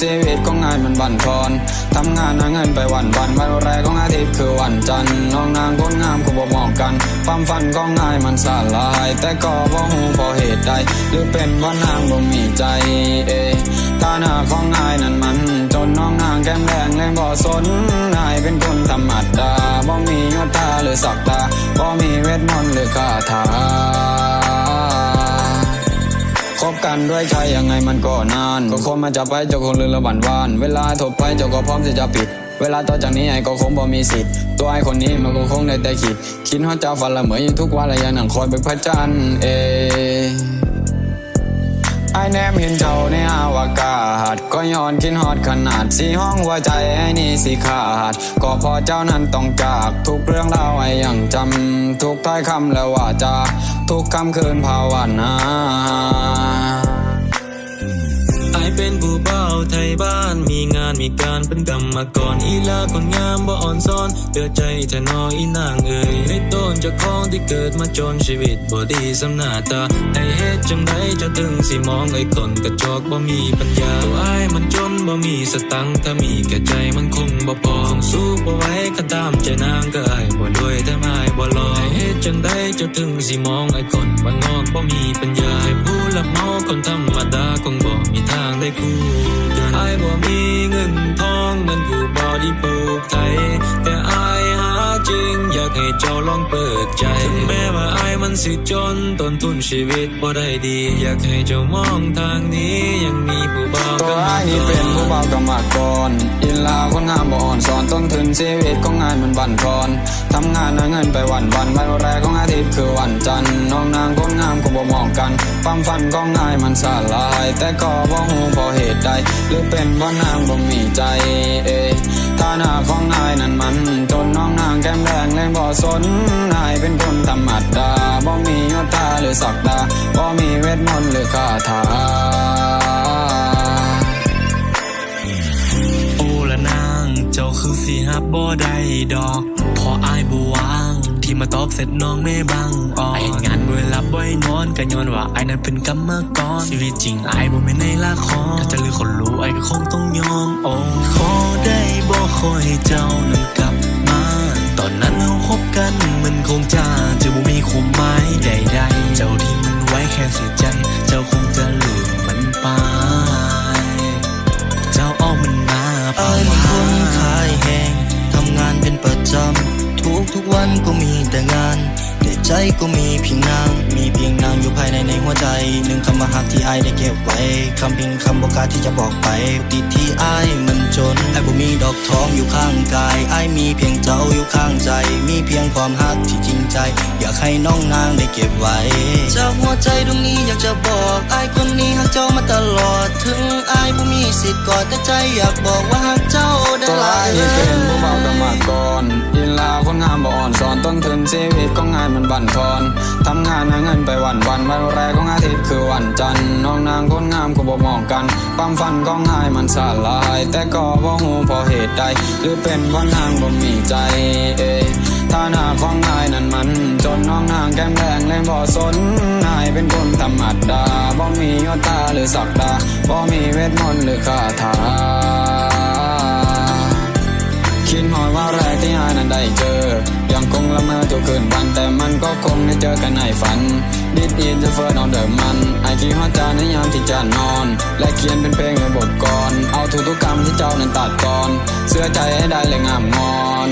ชีวิตของงานมันบั่นทอนทำงานหาเงินไปวันวันวันแรกของอาทิตย์คือวันจันทร์น้องนางคนงามก็บ่มองกันความฝันของงายมันสลาย แต่ก็บ่ฮู้เพราะเหตุใด หรือเป็นว่านางบ่มีใจเอะฐานะของงายนั้นมัน จนน้องนางแก้มแดงเลยบ่สนนายเป็นคนธรรมดาบ่มียศตาหรือศักดา กันด้วยใจยังไงมันก็นาน ก็คนมาจะไปเจ้าคงลืมละวันวาน เวลาโทรไปเจ้าก็พร้อมที่จะปิด เวลาต่อจากนี้ไอ้ก็คงบ่มีสิทธิ์ ตัวไอ้คนนี้มันก็คงได้แต่คิด คิดว่าเจ้าฝันละเหมยอยู่ทุกวันละยังนั่งคอยเป็นพระจันทร์เอไอ้แนมเห็นเจ้าในอวกาศ ก็ย้อนคิดฮอดขนาดสีห้องหัวใจไอ้นี่สิขาด ก็พอเจ้านั้นต้องจากทุกเรื่องราวไอ้ยังจำ ทุกถ้อยคำและว่าจาทุกคำคืนภาวนา ไอเป็นผู้เบ่าไทยบ้าน มีงานมีการเป็นกรรมกรอีลาคนงามบ่อ่อนซ้อนเตือใจแทนออีนางเอ่ยให้ต้นจากของที่เกิดมาจนชีวิตบ่ดีสำนาตาไอเฮ็ดจังไดจะถึงสิมองไอ้คนกระจอกบ่มีปัญญาตัวไอ้ายมันจนบ่มีสตังค์ถ้ามีแก่ใจมันคงบ่พองสู้บ่ไหว้คันตามใจนางก็ไอ้ายบ่รวยแต่ไม่บ่รอไอเฮ็ดจังไดจะถึงสิมองไอ้คนบ้านนอกบ่มีปัญญาให้ผู้ รับเมาคนธรรมดาคงบ่มีทางได้คู่กันไอ้บ่มีเงินทองเหมือนผู้บ่ที่ปลูกไทยแต่ไอ้หาจริงอยากให้เจ้าลองเปิดใจถึงแม้ว่าไอ้มันสิจนต้นทุนชีวิตบ่ได้ดี อยากให้เจ้ามองทางนี้ยังมีผู้บ่าวตัวไอ้นี่เป็นผู้เบากรรมากรอินลาวคนงามบ่อ่อนสอนต้นทุนชีวิตของงานมันบั่นทอนทำงานหาเงินไปวันวันวันแรกของอาทิตย์คือวันจันทร์น้องนาง บ่มองกันความฝันของงายมันสลาย แต่ก็บ่ฮู้เพราะเหตุใด หรือเป็นว่านางบ่มีใจ เอะฐานะของนายนั้นมันจนน้องนางแก้มแดงเลยบ่สนนายเป็นคนธรรมดาบ่มียศตาหรือศักดาบ่มีเวทมนต์หรือคาถาโอ้ละนางเจ้าคือสิฮับบ่ได้ดอกเพออายบ่วาง ที่มาตอบเสร็จน้องไม่บังอ่อนไองานบ่หลับบ่ นอนก็ย้อนว่าไอ้นั้นเป็นกรรมกรชีวิตจริงไอ้บ่แม่นในละครถ้าจะลือคนรู้ไอ้ก็คงต้องยอมโอ้ขอได้บ่ขอให้เจ้านั้นกลับมาตอนนั้นเราคบกันมันคงจะจะบ่มีความหมายใดๆ เจ้าที่มันไว้แค่เสียใจ เจ้าคงจะลืมมันไปเจ้าเอมันมาอายเป็นคนขายแหงทำงานเป็นประจำทุกทุกๆวันก็มีแต่งาน แต่ใจก็มีเพียงนาง มีเพียงนางอยู่ภายในในหัวใจ หนึ่งคำว่าหักที่ไอได้เก็บไว้ คำเพียงคำบอกกาที่จะบอกไปติดที่ไอมันจนไอบ่มีดอกทองอยู่ข้างกาย ไอมีเพียงเจ้าอยู่ข้างใจ มีเพียงความหักที่จริงใจ อยากให้น้องนางได้เก็บไว้ จากหัวใจดวงนี้อยากจะบอกไอคนนี้หักเจ้ามาตลอด ถึงไอบ่มีสิทธิ์กอดแต่ใจอยากบอกว่าหักเจ้าได้ตัวหลาไอ้ย นสอนต้นทุนชีวิตของานมันบั่นทอนทำงานหาเงินไปวันวันวันแรกของอาทิตย์คือวันจันทร์น้องนางคนงามก็บ่มองกันความฝันของงายมันสลาย แต่ก็บ่ฮู้เพราะเหตุใด หรือเป็นว่านางบ่มีใจเอะฐานะของนายนั้นมัน จนน้องนางแก้มแดงเลยบ่สนนายเป็นคนธรรมดาบ่มียศตาหรือศักดาบ่มีเวทมนต์หรือคาถาคิดหอยว่าแรกที่อาย คืนวันแต่มันก็คงได้เจอกันในฝันดิดอินจะเฟิร์นเอาเดิมมันไอคิดฮอตจานในยามที่จะนอน และเขียนเป็นเพลงในบทกรเอาทุกๆคำที่เจ้านั้นตัดก่อน เสื้อใจให้ได้เลยงามงอน